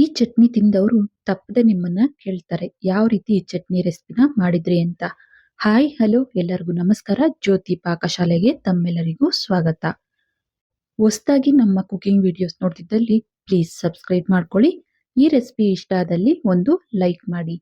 ಈ ಚಟ್ನಿ ತಿಂದವರು ತಪ್ಪದೆ ನಿಮ್ಮನ್ನ ಕೇಳ್ತಾರೆ. ಯಾವ ರೀತಿ ಈ ಚಟ್ನಿ ರೆಸಿಪಿನ ಮಾಡಿದ್ರಿ ಅಂತ. ಹಾಯ್ ಹಲೋ ಎಲ್ಲರಿಗೂ ನಮಸ್ಕಾರ. ಜ್ಯೋತಿ ಪಾಕಶಾಲೆಗೆ ತಮ್ಮೆಲ್ಲರಿಗೂ ಸ್ವಾಗತ. ಹೊಸದಾಗಿ ನಮ್ಮ ಕುಕಿಂಗ್ ವಿಡಿಯೋಸ್ ನೋಡ್ತಿದ್ದಲ್ಲಿ ಪ್ಲೀಸ್ ಸಬ್ಸ್ಕ್ರೈಬ್ ಮಾಡ್ಕೊಳ್ಳಿ. ಈ ರೆಸಿಪಿ ಇಷ್ಟ ಆದಲ್ಲಿ ಒಂದು ಲೈಕ್ ಮಾಡಿ.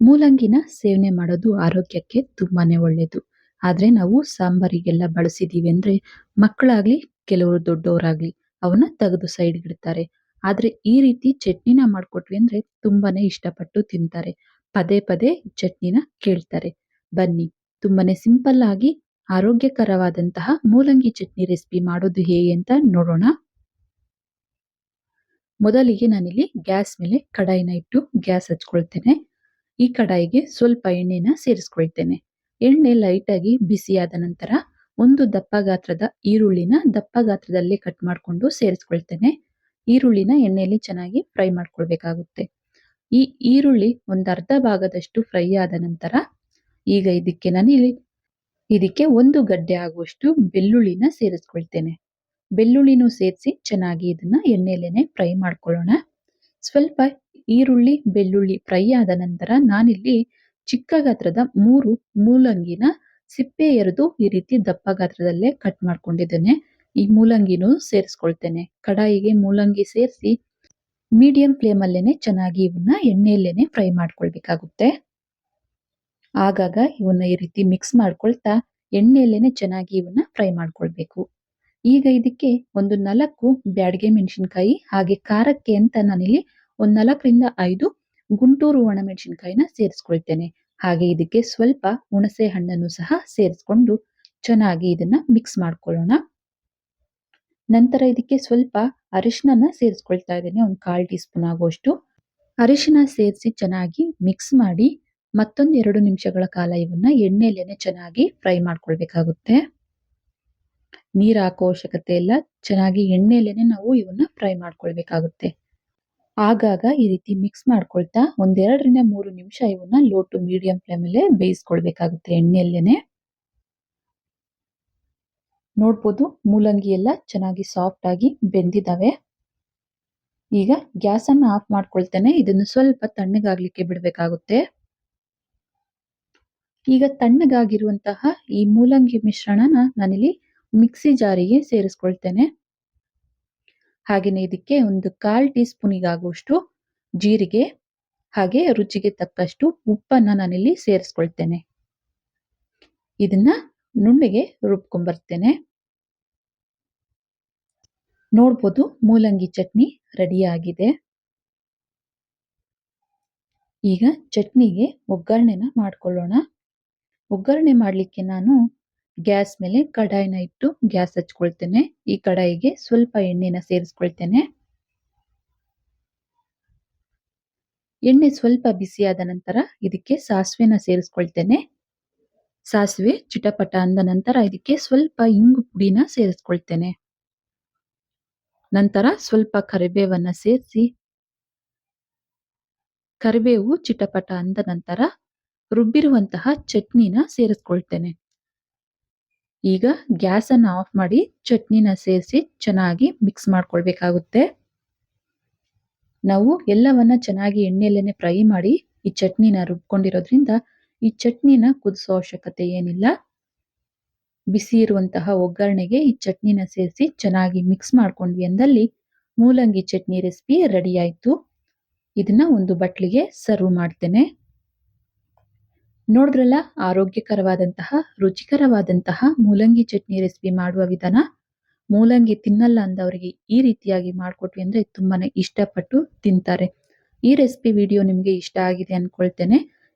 ಮೂಲಂಗಿನ ಸೇವನೆ ಮಾಡೋದು ಆರೋಗ್ಯಕ್ಕೆ ತುಂಬಾನೇ ಒಳ್ಳೆಯದು ಆದ್ರೆ ನಾವು ಸಾಂಬಾರಿಗೆಲ್ಲ ಬಳಸಿದೀವಿ ಅಂದ್ರೆ ಮಕ್ಕಳಾಗ್ಲಿ, ಕೆಲವರು ದೊಡ್ಡವರಾಗ್ಲಿ, ಅವನ್ನ ತೆಗೆದು ಸೈಡ್ ಇಡ್ತಾರೆ. ಆದ್ರೆ ಈ ರೀತಿ ಚಟ್ನಿನ ಮಾಡ್ಕೊಟ್ವಿ ಅಂದ್ರೆ ತುಂಬಾನೇ ಇಷ್ಟಪಟ್ಟು ತಿಂತಾರೆ. ಪದೇ ಪದೇ ಚಟ್ನಿನ ಕೇಳ್ತಾರೆ. ಬನ್ನಿ, ತುಂಬಾನೇ ಸಿಂಪಲ್ ಆಗಿ ಆರೋಗ್ಯಕರವಾದಂತಹ ಮೂಲಂಗಿ ಚಟ್ನಿ ರೆಸಿಪಿ ಮಾಡೋದು ಹೇಗೆ ಅಂತ ನೋಡೋಣ. ಮೊದಲಿಗೆ ನಾನಿಲ್ಲಿ ಗ್ಯಾಸ್ ಮೇಲೆ ಕಡಾಯಿನ ಇಟ್ಟು ಗ್ಯಾಸ್ ಹಚ್ಕೊಳ್ತೇನೆ. ಈ ಕಡಾಯಿಗೆ ಸ್ವಲ್ಪ ಎಣ್ಣೆನ ಸೇರಿಸ್ಕೊಳ್ತೇನೆ. ಎಣ್ಣೆ ಲೈಟಾಗಿ ಬಿಸಿಯಾದ ನಂತರ ಒಂದು ದಪ್ಪ ಗಾತ್ರದ ಈರುಳ್ಳಿನ ದಪ್ಪ ಗಾತ್ರದಲ್ಲೇ ಕಟ್ ಮಾಡಿಕೊಂಡು ಸೇರಿಸ್ಕೊಳ್ತೇನೆ. ಈರುಳ್ಳಿನ ಎಣ್ಣೆಯಲ್ಲಿ ಚೆನ್ನಾಗಿ ಫ್ರೈ ಮಾಡ್ಕೊಳ್ಬೇಕಾಗುತ್ತೆ. ಈ ಈರುಳ್ಳಿ ಒಂದು ಅರ್ಧ ಭಾಗದಷ್ಟು ಫ್ರೈ ಆದ ನಂತರ ಈಗ ಇದಕ್ಕೆ ನಾನಿಲ್ಲಿ ಇದಕ್ಕೆ ಒಂದು ಗಡ್ಡೆ ಆಗುವಷ್ಟು ಬೆಳ್ಳುಳ್ಳಿನ ಸೇರಿಸ್ಕೊಳ್ತೇನೆ. ಬೆಳ್ಳುಳ್ಳಿನೂ ಸೇರಿಸಿ ಚೆನ್ನಾಗಿ ಇದನ್ನ ಎಣ್ಣೆಯಲ್ಲೇನೆ ಫ್ರೈ ಮಾಡ್ಕೊಳ್ಳೋಣ. ಸ್ವಲ್ಪ ಈರುಳ್ಳಿ, ಬೆಳ್ಳುಳ್ಳಿ ಫ್ರೈ ಆದ ನಂತರ ನಾನಿಲ್ಲಿ ಚಿಕ್ಕ ಗಾತ್ರದ ಮೂರು ಮೂಲಂಗಿನ ಸಿಪ್ಪೆ ಎರೆದು ಈ ರೀತಿ ದಪ್ಪ ಗಾತ್ರದಲ್ಲೇ ಕಟ್ ಮಾಡ್ಕೊಂಡಿದ್ದೇನೆ. ಈ ಮೂಲಂಗಿನೂ ಸೇರಿಸ್ಕೊಳ್ತೇನೆ. ಕಡಾಯಿಗೆ ಮೂಲಂಗಿ ಸೇರಿಸಿ ಮೀಡಿಯಂ ಫ್ಲೇಮ್ ಅಲ್ಲೇನೆ ಚೆನ್ನಾಗಿ ಇವನ್ನ ಎಣ್ಣೆಯಲ್ಲೇನೆ ಫ್ರೈ ಮಾಡ್ಕೊಳ್ಬೇಕಾಗುತ್ತೆ. ಆಗಾಗ ಇವನ್ನ ಈ ರೀತಿ ಮಿಕ್ಸ್ ಮಾಡ್ಕೊಳ್ತಾ ಎಣ್ಣೆಯಲ್ಲೇನೆ ಚೆನ್ನಾಗಿ ಇವನ್ನ ಫ್ರೈ ಮಾಡ್ಕೊಳ್ಬೇಕು. ಈಗ ಇದಕ್ಕೆ ಒಂದು ನಾಲ್ಕು ಬ್ಯಾಡಗೆ ಮೆಣಸಿನ್ಕಾಯಿ, ಹಾಗೆ ಖಾರಕ್ಕೆ ಅಂತ ನಾನಿಲ್ಲಿ ಒಂದ್ ನಾಲ್ಕರಿಂದ ಐದು ಗುಂಟೂರು ಒಣಮೆಣಸಿನಕಾಯಿನ ಸೇರಿಸ್ಕೊಳ್ತೇನೆ. ಹಾಗೆ ಇದಕ್ಕೆ ಸ್ವಲ್ಪ ಹುಣಸೆ ಹಣ್ಣನ್ನು ಸಹ ಸೇರಿಸ್ಕೊಂಡು ಚೆನ್ನಾಗಿ ಇದನ್ನ ಮಿಕ್ಸ್ ಮಾಡ್ಕೊಳ್ಳೋಣ. ನಂತರ ಇದಕ್ಕೆ ಸ್ವಲ್ಪ ಅರಿಶಿನ ಸೇರಿಸ್ಕೊಳ್ತಾ ಇದ್ದೀನಿ. ಒಂದು ಕಾಲ್ ಟೀ ಸ್ಪೂನ್ ಆಗುವಷ್ಟು. ಅರಿಶಿನ ಸೇರಿಸಿ ಚೆನ್ನಾಗಿ ಮಿಕ್ಸ್ ಮಾಡಿ ಮತ್ತೊಂದು ಎರಡು ನಿಮಿಷಗಳ ಕಾಲ ಇವನ್ನ ಎಣ್ಣೆಯಲ್ಲೇನೆ ಚೆನ್ನಾಗಿ ಫ್ರೈ ಮಾಡ್ಕೊಳ್ಬೇಕಾಗುತ್ತೆ. ನೀರ್ ಹಾಕೋ ಅವಶ್ಯಕತೆ ಇಲ್ಲ. ಚೆನ್ನಾಗಿ ಎಣ್ಣೆಯಲ್ಲೇನೆ ನಾವು ಇವನ್ನ ಫ್ರೈ ಮಾಡ್ಕೊಳ್ಬೇಕಾಗುತ್ತೆ. ಆಗಾಗ ಈ ರೀತಿ ಮಿಕ್ಸ್ ಮಾಡ್ಕೊಳ್ತಾ ಒಂದೆರಡರಿಂದ ಮೂರು ನಿಮಿಷ ಇವನ್ನ ಲೋ ಟು ಮೀಡಿಯಂ ಫ್ಲೇಮಲ್ಲೇ ಬೇಯಿಸ್ಕೊಳ್ಬೇಕಾಗುತ್ತೆ ಎಣ್ಣೆಯಲ್ಲೇನೆ. ನೋಡ್ಬೋದು ಮೂಲಂಗಿ ಎಲ್ಲ ಚೆನ್ನಾಗಿ ಸಾಫ್ಟ್ ಆಗಿ ಬೆಂದಿದಾವೆ. ಈಗ ಗ್ಯಾಸ್ ಅನ್ನ ಆಫ್ ಮಾಡ್ಕೊಳ್ತೇನೆ. ಇದನ್ನು ಸ್ವಲ್ಪ ತಣ್ಣಗಾಗ್ಲಿಕ್ಕೆ ಬಿಡಬೇಕಾಗುತ್ತೆ. ಈಗ ತಣ್ಣಗಾಗಿರುವಂತಹ ಈ ಮೂಲಂಗಿ ಮಿಶ್ರಣನ ನಾನಿಲ್ಲಿ ಮಿಕ್ಸಿ ಜಾರಿಗೆ ಸೇರಿಸ್ಕೊಳ್ತೇನೆ. ಹಾಗೆಯೇ ಇದಕ್ಕೆ ಒಂದು ಕಾಲ್ ಟೀ ಸ್ಪೂನಿಗಾಗುವಷ್ಟು ಜೀರಿಗೆ, ಹಾಗೆ ರುಚಿಗೆ ತಕ್ಕಷ್ಟು ಉಪ್ಪನ್ನ ನಾನಿಲ್ಲಿ ಸೇರಿಸ್ಕೊಳ್ತೇನೆ. ಇದನ್ನ ನುಣ್ಣಗೆ ರುಬ್ಕೊಂಡ್ಬರ್ತೇನೆ ನೋಡ್ಬೋದು ಮೂಲಂಗಿ ಚಟ್ನಿ ರೆಡಿ ಆಗಿದೆ ಈಗ ಚಟ್ನಿಗೆ ಒಗ್ಗರಣೆನ ಮಾಡ್ಕೊಳ್ಳೋಣ. ಒಗ್ಗರಣೆ ಮಾಡಲಿಕ್ಕೆ ನಾನು ಗ್ಯಾಸ್ ಮೇಲೆ ಕಡಾಯಿನ ಇಟ್ಟು ಗ್ಯಾಸ್ ಹಚ್ಕೊಳ್ತೇನೆ. ಈ ಕಡಾಯಿಗೆ ಸ್ವಲ್ಪ ಎಣ್ಣೆನ ಸೇರಿಸ್ಕೊಳ್ತೇನೆ. ಎಣ್ಣೆ ಸ್ವಲ್ಪ ಬಿಸಿಯಾದ ನಂತರ ಇದಕ್ಕೆ ಸಾಸಿವೆನ ಸೇರಿಸ್ಕೊಳ್ತೇನೆ. ಸಾಸಿವೆ, ಚಿಟಪಟ ಅಂದ ನಂತರ ಇದಕ್ಕೆ ಸ್ವಲ್ಪ ಇಂಗು ಪುಡಿನ ಸೇರಿಸ್ಕೊಳ್ತೇನೆ. ನಂತರ ಸ್ವಲ್ಪ ಕರಿಬೇವನ್ನ ಸೇರಿಸಿ, ಕರಿಬೇವು, ಚಿಟಪಟ ಅಂದ ನಂತರ ರುಬ್ಬಿರುವಂತಹ ಚಟ್ನಿನ ಸೇರಿಸ್ಕೊಳ್ತೇನೆ. ಈಗ ಗ್ಯಾಸ್ ಅನ್ನ ಆಫ್ ಮಾಡಿ ಚಟ್ನಿನ ಸೇರಿಸಿ ಚೆನ್ನಾಗಿ ಮಿಕ್ಸ್ ಮಾಡ್ಕೊಳ್ಬೇಕಾಗುತ್ತೆ. ನಾವು ಎಲ್ಲವನ್ನ ಚೆನ್ನಾಗಿ ಎಣ್ಣೆಯಲ್ಲೇನೆ ಫ್ರೈ ಮಾಡಿ ಈ ಚಟ್ನಿನ ರುಬ್ಕೊಂಡಿರೋದ್ರಿಂದ ಈ ಚಟ್ನಿನ ಕುದಿಸೋ ಅವಶ್ಯಕತೆ ಏನಿಲ್ಲ. ಬಿಸಿ ಇರುವಂತಹ ಒಗ್ಗರಣೆಗೆ ಈ ಚಟ್ನಿನ ಸೇರಿಸಿ ಚೆನ್ನಾಗಿ ಮಿಕ್ಸ್ ಮಾಡ್ಕೊಂಡ್ವಿ ಅಂದಲ್ಲಿ ಮೂಲಂಗಿ ಚಟ್ನಿ ರೆಸಿಪಿ ರೆಡಿ ಆಯ್ತು. ಇದನ್ನ ಒಂದು ಬಟ್ಲಿಗೆ ಸರ್ವ್ ಮಾಡ್ತೇನೆ. ನೋಡಿದ್ರಲ್ಲ ಆರೋಗ್ಯಕರವಾದಂತಹ, ರುಚಿಕರವಾದಂತಹ ಮೂಲಂಗಿ ಚಟ್ನಿ ರೆಸಿಪಿ ಮಾಡುವ ವಿಧಾನ. ಮೂಲಂಗಿ ತಿನ್ನಲ್ಲ ಅಂದವರಿಗೆ ಈ ರೀತಿಯಾಗಿ ಮಾಡಿಕೊಟ್ವಿ ಅಂದ್ರೆ ತುಂಬಾನೇ ಇಷ್ಟಪಟ್ಟು ತಿಂತಾರೆ. ಈ ರೆಸಿಪಿ ವಿಡಿಯೋ ನಿಮಗೆ ಇಷ್ಟ ಆಗಿದೆ ಅನ್ಕೊಳ್ತೇನೆ.